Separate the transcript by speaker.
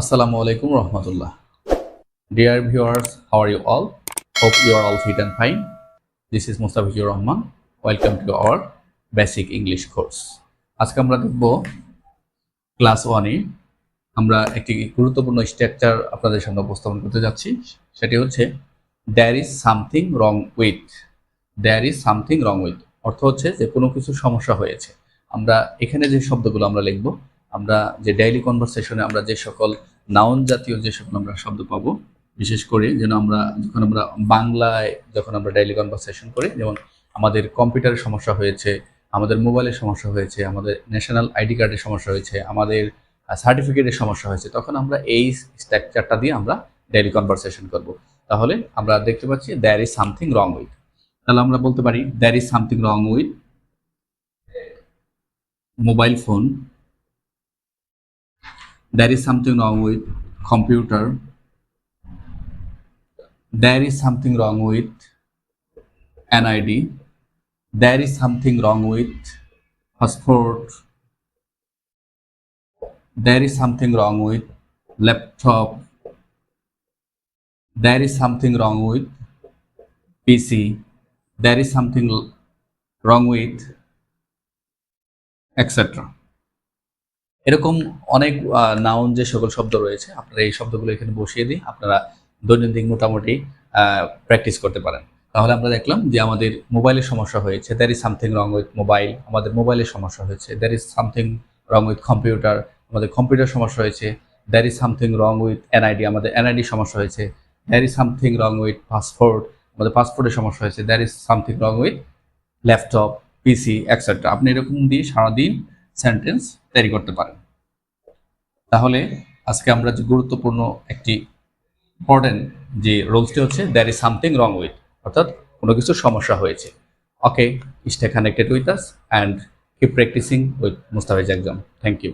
Speaker 1: আসসালামু আলাইকুম রহমতুল্লাহ। Dear viewers how are you all hope you are all fit and fine this is Mustafizur Rahman welcome to our basic English course আজকে আমরা দেখব class ওয়ানে আমরা একটি গুরুত্বপূর্ণ স্ট্রাকচার আপনাদের সামনে উপস্থাপন করতে যাচ্ছি। সেটি হচ্ছে there is something wrong with there is something wrong with অর্থ হচ্ছে যে কোনো কিছু সমস্যা হয়েছে। আমরা এখানে যে শব্দগুলো আমরা লিখব আমরা যে ডেইলি কনভারসেশনে আমরা যে সকল নাউন জাতীয় যে সকল আমরা শব্দ পাবো, বিশেষ করে যেন আমরা যখন আমরা বাংলায় যখন আমরা ডেইলি কনভারসেশন করি, যেমন আমাদের কম্পিউটারের সমস্যা হয়েছে, আমাদের মোবাইলের সমস্যা হয়েছে, আমাদের ন্যাশনাল আইডি কার্ডের সমস্যা হয়েছে, আমাদের সার্টিফিকেটের সমস্যা হয়েছে, তখন আমরা এই স্ট্রাকচারটা দিয়ে আমরা ডেইলি কনভারসেশন করব। তাহলে আমরা দেখতে পাচ্ছি there is something wrong with তাহলে আমরা বলতে পারি there is something wrong with mobile phone there is something wrong with computer. There is something wrong with NID there is something wrong with passport. There is something wrong with laptop. There is something wrong with PC there is something wrong with etc এরকম অনেক noun যে সকল শব্দ রয়েছে, আপনারা এই শব্দগুলো এখানে বসিয়ে দিই আপনারা দৈনন্দিন মোটামুটি প্র্যাকটিস করতে পারেন। তাহলে আমরা দেখলাম যে আমাদের মোবাইলের সমস্যা হয়েছে there is something wrong with mobile আমাদের মোবাইলের সমস্যা হয়েছে there is something wrong with computer আমাদের কম্পিউটার সমস্যা হয়েছে there is something wrong with NID আমাদের এনআইডি সমস্যা হয়েছে there is something wrong with passport আমাদের পাসপোর্টের সমস্যা হয়েছে there is something wrong with laptop PC etcetera আপনি এরকম দিয়ে সারাদিন সেন্টেন্স তৈরি করতে পারেন। তাহলে আজকে আমরা যে গুরুত্বপূর্ণ একটি ইম্পর্টেন্ট যে রোলসটি হচ্ছে there is something wrong with অর্থাৎ কোনো কিছু সমস্যা হয়েছে। Okay stay connected with us and keep practising with Mustafiz exam thank you